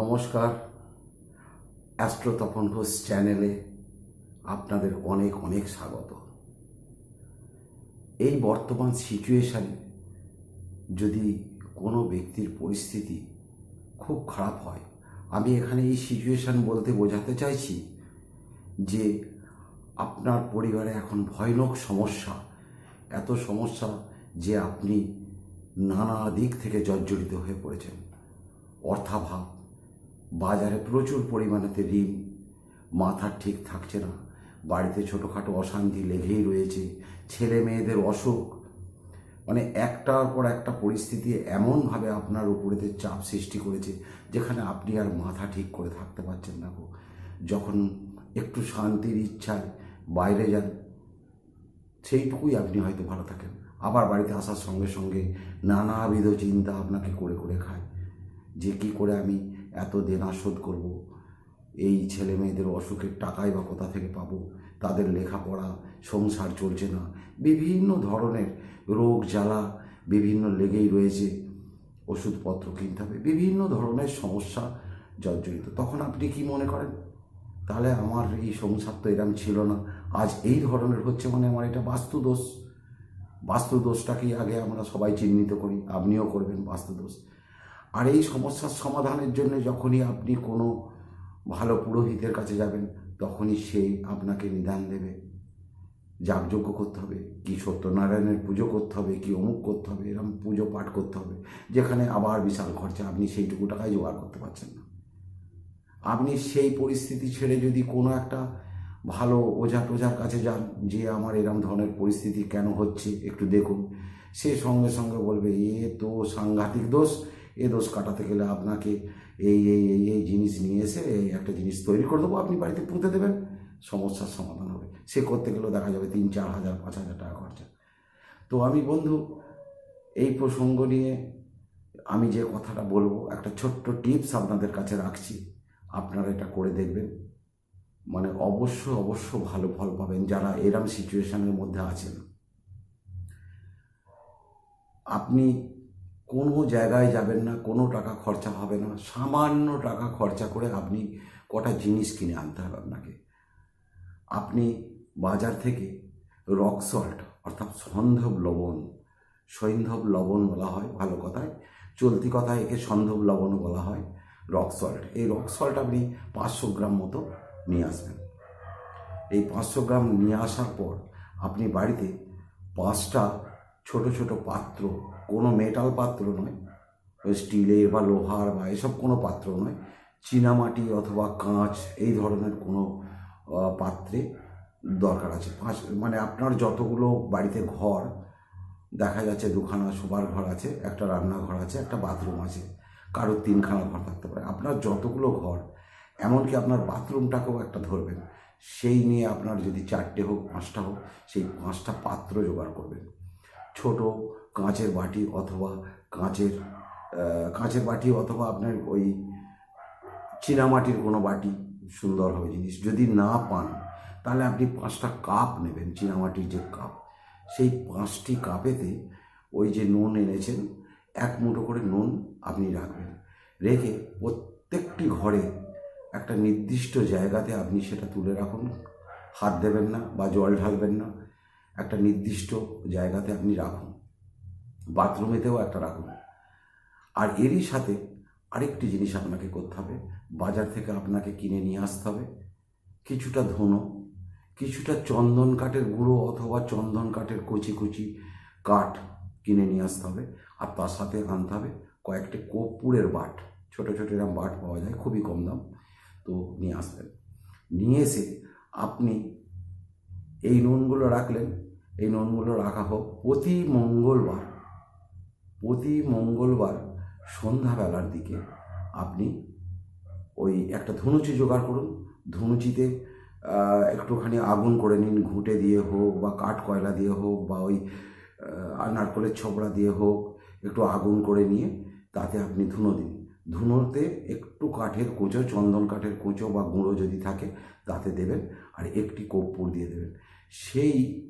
নমস্কার। অ্যাস্ট্রো তপন ঘোষ চ্যানেলে আপনাদের অনেক অনেক স্বাগত। এই বর্তমান সিচুয়েশানে যদি কোনো ব্যক্তির পরিস্থিতি খুব খারাপ হয়, আমি এখানে এই সিচুয়েশান বলতে বোঝাতে চাইছি যে আপনার পরিবারে এখন ভয়ানক সমস্যা, এত সমস্যা যে আপনি নানা দিক থেকে জর্জরিত হয়ে পড়েছেন। অর্থাভাব বাজারে প্রচুর পরিমাণেতে ঋণ। মাথা ঠিক থাকছে না। বাড়িতে ছোটোখাটো অশান্তি লেগেই রয়েছে। ছেলে মেয়েদের অসুখ। মানে একটার পর একটা পরিস্থিতি এমনভাবে আপনার উপরেতে চাপ সৃষ্টি করেছে, যেখানে আপনি আর মাথা ঠিক করে থাকতে পারছেন না গো। যখন একটু শান্তির ইচ্ছায় বাইরে যান, সেইটুকুই আপনি হয়তো ভালো থাকেন। আবার বাড়িতে আসার সঙ্গে সঙ্গে নানাবিধ চিন্তা আপনাকে করে করে খায়। যে কি করে আমি এত দেনা শোধ করব? এই ছেলে মেয়েদের অসুখের টাকাই বা কোথা থেকে পাবো? তাদের লেখাপড়া, সংসার চলছে না। বিভিন্ন ধরনের রোগ জ্বালা বিভিন্ন লেগেই রয়েছে। ওষুধপত্র কিনতে হবে, বিভিন্ন ধরনের সমস্যা জর্জরিত। তখন আপনি কি মনে করেন? তাহলে আমার এই সংসার তো এরম ছিল না। আজ এই ধরনের হচ্ছে মানে আমার এটা বাস্তু দোষ বাস্তু দোষটাকেই আগে আমরা সবাই চিহ্নিত করি। আপনিও করবেন বাস্তু দোষ আর এই সমস্যার সমাধানের জন্য যখনই আপনি কোনো ভালো পুরোহিতের কাছে যাবেন, তখনই সে আপনাকে নিদান দেবে। যাগযজ্ঞ করতে হবে, কি সত্যনারায়ণের পুজো করতে হবে, কি অমুক করতে হবে এরকম পুজো পাঠ করতে হবে, যেখানে আবার বিশাল খরচা, আপনি সেইটুকু টাকায় জোগাড় করতে পারছেন না। আপনি সেই পরিস্থিতি ছেড়ে যদি কোনো একটা ভালো ওঝা টোঝার কাছে যান, যে আমার এরম ধরনের পরিস্থিতি কেন হচ্ছে, একটু দেখুন। সে সঙ্গে সঙ্গে বলবে, এ তো সাংঘাতিক দোষ এ দোষ কাটাতে গেলে আপনাকে এই এই এই এই জিনিস নিয়ে এসে এই একটা জিনিস তৈরি করে দেবো, আপনি বাড়িতে পুঁতে দেবেন, সমস্যার সমাধান হবে। সে করতে গেলেও দেখা যাবে তিন, চার হাজার, পাঁচ হাজার টাকা খরচা। তো আমি বন্ধু, এই প্রসঙ্গ নিয়ে আমি যে কথাটা বলব, একটা ছোট্ট টিপস আপনাদের কাছে রাখছি। আপনারা এটা করে দেখবেন। মানে অবশ্য অবশ্য ভালো ফল পাবেন যারা এরম সিচুয়েশানের মধ্যে আছেন। আপনি কোনো জায়গায় যাবেন না, কোনো টাকা খরচা হবে না, সামান্য টাকা খরচা করে আপনি কটা জিনিস কিনে আনতে হবে আপনাকে। আপনি বাজার থেকে রক সল্ট অর্থাৎ সন্ধব লবণ, সৈন্ধব লবণ বলা হয় ভালো কথায়, চলতি কথায় একে সন্ধব লবণও বলা হয় রক সল্ট এই রক সল্ট আপনি পাঁচশো গ্রাম মতো নিয়ে আসবেন। এই পাঁচশো গ্রাম নিয়ে আসার পর আপনি বাড়িতে পাঁচটা ছোট ছোট পাত্র, কোনো মেটাল পাত্র নয়। ওই স্টিলের বা লোহার বা এসব কোনো পাত্র নয়। চীনামাটি অথবা কাঁচ, এই ধরনের কোনো পাত্রে দরকার আছে। পাঁচ মানে আপনার যতগুলো বাড়িতে ঘর, দেখা যাচ্ছে দুখানা শোবার ঘর আছে, একটা রান্নাঘর আছে, একটা বাথরুম আছে, কারোর তিনখানা ঘর থাকতে পারে। আপনার যতগুলো ঘর, এমনকি আপনার বাথরুমটাকেও একটা ধরবেন। সেই নিয়ে আপনার যদি চারটে হোক, পাঁচটা হোক, সেই পাঁচটা পাত্র জোগাড় করবেন। ছোট কাঁচের বাটি অথবা কাঁচের কাঁচের বাটি অথবা আপনার ওই চীনামাটির কোনো বাটি, সুন্দর হবে জিনিস। যদি না পান, তাহলে আপনি পাঁচটা কাপ নেবেন, চীনামাটির যে কাপ। সেই পাঁচটি কাপেতে ওই যে নুন এনেছেন, এক মুঠো করে নুন আপনি রাখবেন। রেখে প্রত্যেকটি ঘরে একটা নির্দিষ্ট জায়গাতে আপনি সেটা তুলে রাখুন। হাত দেবেন না বা জল ঢালবেন না। একটা নির্দিষ্ট জায়গাতে আপনি রাখুন। বাথরুমেতেও একটা রাখুন। আর এরই সাথে আরেকটি জিনিস আপনাকে করতে হবে। বাজার থেকে আপনাকে কিনে নিয়ে আসতে হবে। কিছুটা ধুনো, কিছুটা চন্দন কাঠের গুঁড়ো অথবা চন্দন কাঠের কুচি কুচি কাঠ কিনে নিয়ে আসতে হবে। আর তার সাথে আনতে হবে কয়েকটি কর্পূরের বাট। ছোটো ছোটো এরকম বাট পাওয়া যায়, খুবই কম দাম। তো নিয়ে আসবেন। নিয়ে এসে আপনি এই নুনগুলো রাখলেন, এই নুনগুলো রাখা হোক। প্রতি মঙ্গলবার প্রতি মঙ্গলবার সন্ধ্যাবেলার দিকে আপনি ওই একটা ধনুচি জোগাড় করুন। ধনুচিতে একটুখানি আগুন করে নিন, ঘুঁটে দিয়ে হোক বা কাঠ কয়লা দিয়ে হোক বা ওই নারকলের ছবড়া দিয়ে হোক, একটু আগুন করে নিয়ে তাতে আপনি ধুনো দিন। ধুনোতে একটু কাঠের কুঁচো, চন্দন কাঠের কুঁচো বা গুঁড়ো যদি থাকে, তাতে দেবেন। আর একটি কর্পূর দিয়ে দেবেন। সেই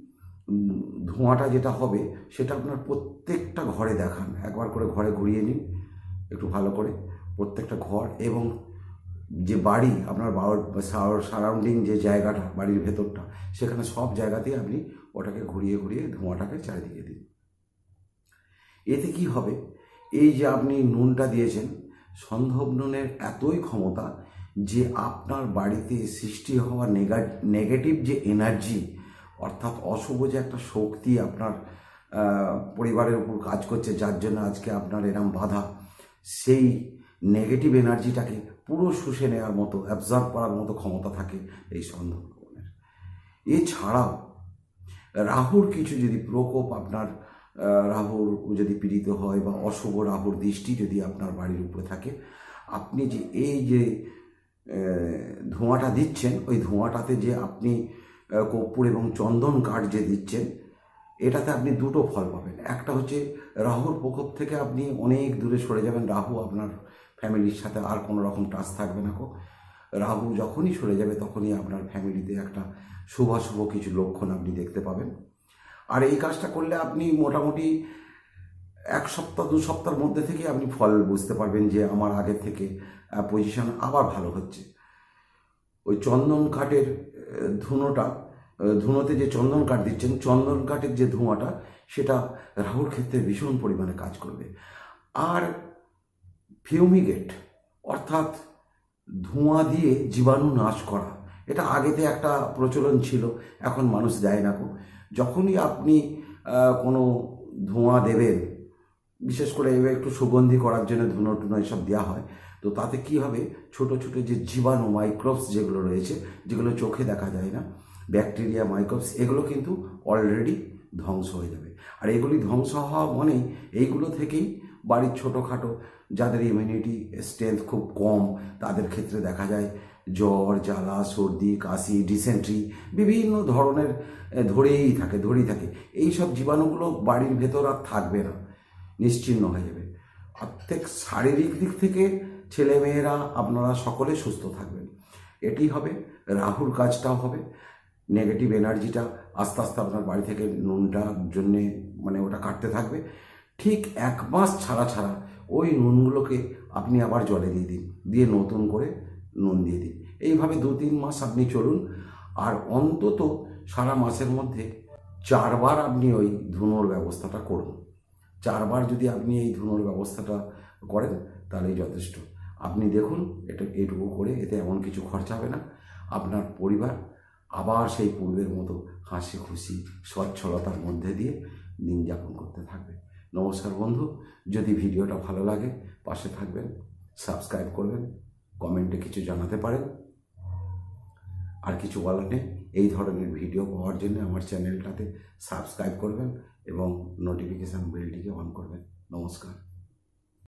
ধোঁয়াটা যেটা হবে, সেটা আপনার প্রত্যেকটা ঘরে দেখান। একবার করে ঘরে ঘুরিয়ে নিন, একটু ভালো করে, প্রত্যেকটা ঘর এবং যে বাড়ি, আপনার সারাউন্ডিং যে জায়গাটা, বাড়ির ভেতরটা, সেখানে সব জায়গাতেই আপনি ওটাকে ঘুরিয়ে ঘুরিয়ে ধোঁয়াটাকে চারিদিকে দিন। এতে কি হবে? এই যে আপনি নুনটা দিয়েছেন, সন্ধব নুনের এতই ক্ষমতা যে আপনার বাড়িতে সৃষ্টি হওয়া নেগা, নেগেটিভ যে এনার্জি অর্থাৎ অশুভ যে একটা শক্তি আপনার পরিবারের উপর কাজ করছে, যার জন্য আজকে আপনার এরম বাধা, সেই নেগেটিভ এনার্জিটাকে পুরো শুষে নেওয়ার মতো অ্যাবজর্ব করার মতো ক্ষমতা থাকে এই নুনের এছাড়াও, রাহুর কিছু যদি প্রকোপ আপনার রাহুর যদি পীড়িত হয় বা অশুভ রাহুর দৃষ্টি যদি আপনার বাড়ির উপরে থাকে, আপনি যে এই যে ধোঁয়াটা দিচ্ছেন, ওই ধোঁয়াটাতে যে আপনি কর্পূর এবং চন্দন কাঠ যে দিচ্ছেন, এটাতে আপনি দুটো ফল পাবেন। একটা হচ্ছে রাহুর প্রকোপ থেকে আপনি অনেক দূরে সরে যাবেন। রাহু আপনার ফ্যামিলির সাথে আর কোনো রকম টাচ থাকবে না কো। রাহু যখনই সরে যাবে, তখনই আপনার ফ্যামিলিতে একটা শুভাশুভ কিছু লক্ষণ আপনি দেখতে পাবেন। আর এই কাজটা করলে আপনি মোটামুটি এক সপ্তাহ, দু সপ্তাহের মধ্যে থেকে আপনি ফল বুঝতে পারবেন যে আমার আগের থেকে পজিশন আবার ভালো হচ্ছে। ওই চন্দন কাঠের ধুনোটা ধুনোতে যে চন্দন কাঠ দিচ্ছেন, চন্দন কাঠের যে ধোঁয়াটা, সেটা রাহুর ক্ষেত্রে ভীষণ পরিমাণে কাজ করবে। আর ফিউমিগেট, অর্থাৎ ধোঁয়া দিয়ে জীবাণু নাশ করা, এটা আগেতে একটা প্রচলন ছিল, এখন মানুষ দেয় না যখনই আপনি কোনো ধোঁয়া দেবেন বিশেষ করে এবার একটু সুগন্ধি করার জন্য ধুনো টুনো এসব দেওয়া হয়, তো তাতে কি হবে? ছোট ছোট যে জীবাণু মাইক্রোবস যেগুলো রয়েছে, যেগুলো চোখে দেখা যায় না ব্যাকটেরিয়া মাইক্রোবস এগুলো কিন্তু অলরেডি ধ্বংস হয়ে যাবে। আর এগুলি ধ্বংস হওয়া মানেই এইগুলো থেকেই বাড়ির ছোটোখাটো যাদের ইমিউনিটি স্ট্রেংথ খুব কম, তাদের ক্ষেত্রে দেখা যায় জ্বর, জ্বালা, সর্দি, কাশি ডিসেন্ট্রি বিভিন্ন ধরনের ধরেই থাকে ধরেই থাকে। এই সব জীবাণুগুলো বাড়ির ভেতর আর থাকবে না। নিশ্চিন্ন হয়ে যাবে। প্রত্যেক শারীরিক দিক থেকে ছেলেমেয়েরা আপনারা সকলে সুস্থ থাকবেন। এটি হবে, রাহুর কাজটাও হবে নেগেটিভ এনার্জিটা আস্তে আস্তে আপনার বাড়ি থেকে নুনটার জন্যে মানে ওটা কাটতে থাকবে। ঠিক এক মাস ছাড়া ছাড়া ওই নুনগুলোকে আপনি আবার জলে দিয়ে দিন, দিয়ে নতুন করে নুন দিয়ে দিন। এইভাবে দু তিন মাস আপনি চলুন, আর অন্তত সারা মাসের মধ্যে চারবার আপনি ওই ধুনোর ব্যবস্থাটা করুন। চারবার যদি আপনি এই ধুনোর ব্যবস্থাটা করেন, তাহলেই যথেষ্ট। আপনি দেখুন, এটা, এটুকু করে এতে এমন কিছু খরচা হবে না। আপনার পরিবার আবার সেই পূর্বের মতো হাসি খুশি সচ্ছলতার মধ্যে দিয়ে দিন যাপন করতে থাকবে। নমস্কার বন্ধু, যদি ভিডিওটা ভালো লাগে, পাশে থাকবেন, সাবস্ক্রাইব করবেন, কমেন্টে কিছু জানাতে পারেন। আর কিছু বলার নেই, এই ধরনের ভিডিও পাওয়ার জন্য আমার চ্যানেলটাতে সাবস্ক্রাইব করবেন এবং নোটিফিকেশান বেলটিকে অন করবেন। নমস্কার।